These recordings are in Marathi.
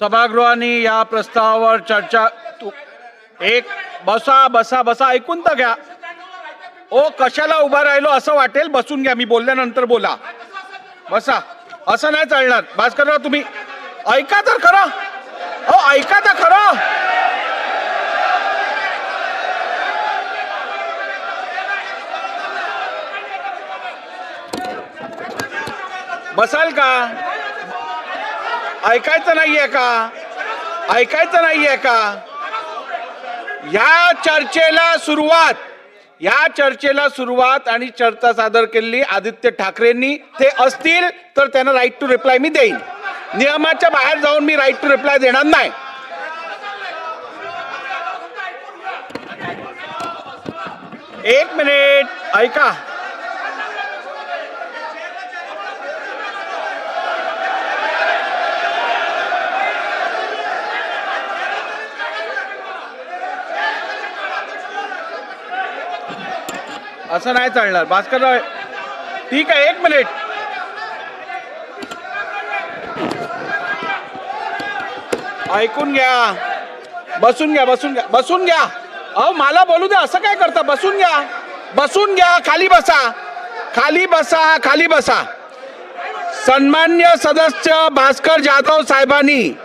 सभागृहाने या प्रस्तावावर चर्चा तू एक बसा बसा बसा ऐकून तर घ्या. ओ कशाला उभा राहिलो? असं वाटेल बसून घ्या. मी बोलल्यानंतर बोला. बसा. असं नाही चालणार. भास्करराव तुम्ही ऐका तर खरं. हो ऐका तर खरं. बसाल का? ऐकायचं नाहीये का? ऐकायचं नाहीये का? या चर्चेला सुरुवात. या चर्चेला सुरुवात आणि चर्चा सादर केलेली आदित्य ठाकरेंनी. ते असतील तर त्यांना राईट टू रिप्लाय मी देईन. नियमाच्या बाहेर जाऊन मी राईट टू रिप्लाय देणार नाही. एक मिनिट ऐका. असं नाही चालणार. भास्करराव ठीक आहे एक मिनिट ऐकून घ्या. बसून घ्या बसून घ्या बसून घ्या. अहो मला बोलू द्या असं काय करता? बसून घ्या. बसून घ्या खाली बसा. खाली बसा खाली बसा. सन्मान्य सदस्य भास्कर जाधव साहेबांनी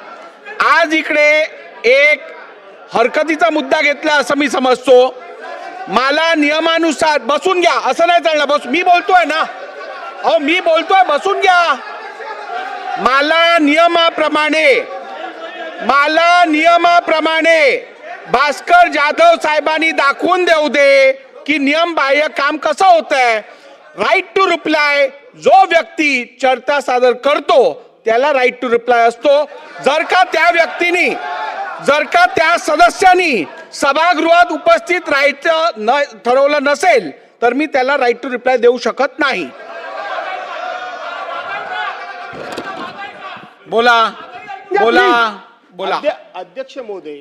आज इकडे एक हरकतीचा मुद्दा घेतला असं मी समजतो. मला नियमानुसार बसून घ्या. असं नाही चालणार. बस मी बोलतोय ना? अहो मी बोलतोय बसून घ्या. मला नियमाप्रमाणे मला नियमाप्रमाणे भास्कर जाधव साहेबांनी दाखवून देऊ दे की नियम बाह्य काम कसं होत आहे राईट टू रिप्लाय जो व्यक्ती चर्चा सादर करतो त्याला राईट टू रिप्लाय असतो. जर का त्या व्यक्तीनी जर का त्या सदस्यांनी सभागृहात उपस्थित राहायचं न ठरवलं नसेल तर मी त्याला राईट टू रिप्लाय देऊ शकत नाही. बोला बोला बोला. अध्य- अध्यक्ष महोदय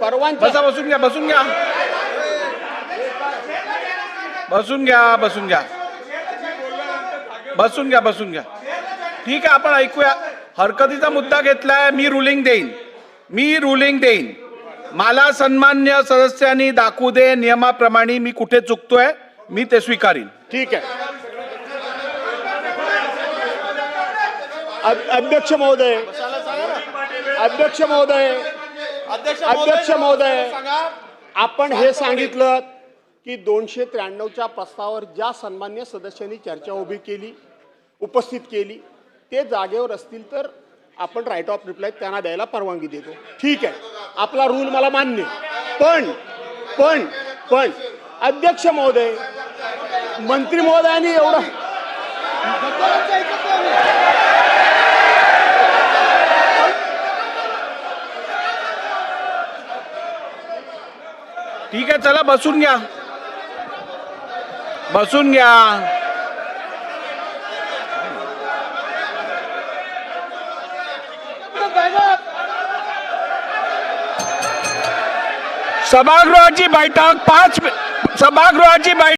परवानगी बसा बसून घ्या बसून घ्या. बसून घ्या बसून घ्या. बसून घ्या बसून घ्या. ठीक आहे आपण ऐकूया. हरकतीचा मुद्दा घेतलाय मी रुलिंग देईन. मी रुलिंग देईन. मला सन्मान्य सदस्यांनी दाखवू दे नियमाप्रमाणे मी कुठे चुकतोय मी ते स्वीकारीन. ठीक आहे. अध्यक्ष महोदय अध्यक्ष महोदय अध्यक्ष महोदय आपण हे सांगितलं की दोनशे त्र्याण्णवच्या प्रस्तावावर ज्या सन्मान्य सदस्यांनी चर्चा उभी केली उपस्थित केली ते जागेवर असतील तर आपण राईट ऑफ रिप्लाय त्यांना द्यायला परवानगी देतो. ठीक आहे. आपला रूल मला मान्य पण पण पण अध्यक्ष महोदय मंत्री महोदयांनी एवढं ठीक आहे चला बसून घ्या. बसून घ्या. सभागृहाची बैठक पाच सभागृहाची बैठक